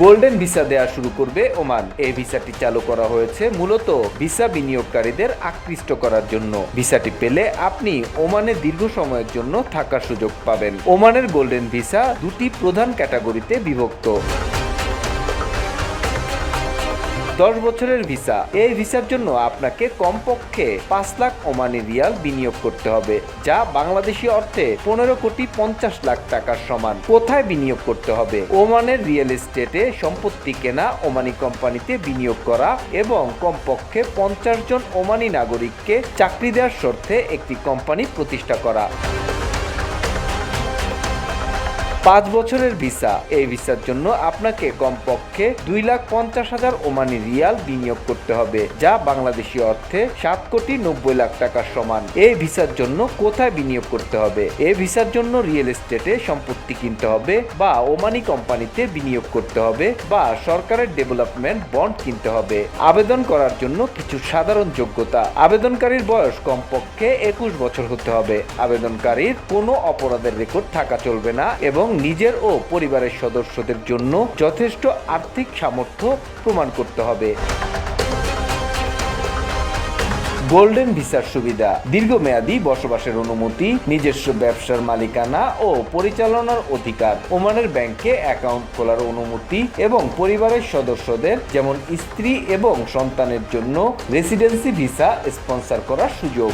Golden visa দেয়া শুরু করবে ওমান। এই ভিসাটি চালু করা হয়েছে মূলত ভিসা বিনিয়োগকারীদের আকৃষ্ট করার জন্য। ভিসাটি পেলে আপনি ওমানে দীর্ঘ সময়ের জন্য থাকার সুযোগ পাবেন। ওমানের গোল্ডেন ভিসা দুটি প্রধান ক্যাটাগরিতে বিভক্ত। দশ বছরের ভিসা। এই ভিসার জন্য আপনাকে কমপক্ষে পাঁচ লাখ ওমানি রিয়াল বিনিয়োগ করতে হবে, যা বাংলাদেশি অর্থে পনেরো কোটি পঞ্চাশ লাখ টাকার সমান। কোথায় বিনিয়োগ করতে হবে? ওমানের রিয়েল এস্টেটে সম্পত্তি কেনা ওমানি কোম্পানিতে বিনিয়োগ করা এবং কমপক্ষে পঞ্চাশ জন ওমানি নাগরিককে চাকরি দেওয়ার শর্তে একটি কোম্পানি প্রতিষ্ঠা করা। পাঁচ বছরের ভিসা। এই ভিসার জন্য আপনাকে কমপক্ষে দুই লাখ পঞ্চাশ হাজার ওমানি রিয়াল বিনিয়োগ করতে হবে, যা বাংলাদেশি অর্থে সাত কোটি নব্বই লাখ টাকার সমান। এই ভিসার জন্য কোথায় বিনিয়োগ করতে হবে? এই ভিসার জন্য রিয়েল এস্টেটে সম্পত্তি কিনতে হবে বা ওমানি কোম্পানিতে বিনিয়োগ করতে হবে বা সরকারের ডেভেলপমেন্ট বন্ড কিনতে হবে। আবেদন করার জন্য কিছু সাধারণ যোগ্যতা। আবেদনকারীর বয়স কমপক্ষে একুশ বছর হতে হবে। আবেদনকারীর কোনো অপরাধের রেকর্ড থাকা চলবে না এবং নিজের ও পরিবারের সদস্যদের জন্য যথেষ্ট আর্থিক সামর্থ্য প্রমাণ করতে হবে। গোল্ডেন ভিসার সুবিধা। দীর্ঘমেয়াদী বসবাসের অনুমতি, নিজস্ব ব্যবসার মালিকানা ও পরিচালনার অধিকার। ওমানের ব্যাংকে অ্যাকাউন্ট খোলার অনুমতি এবং পরিবারের সদস্যদের, যেমন স্ত্রী এবং সন্তানের জন্য রেসিডেন্সি ভিসা স্পন্সর করার সুযোগ।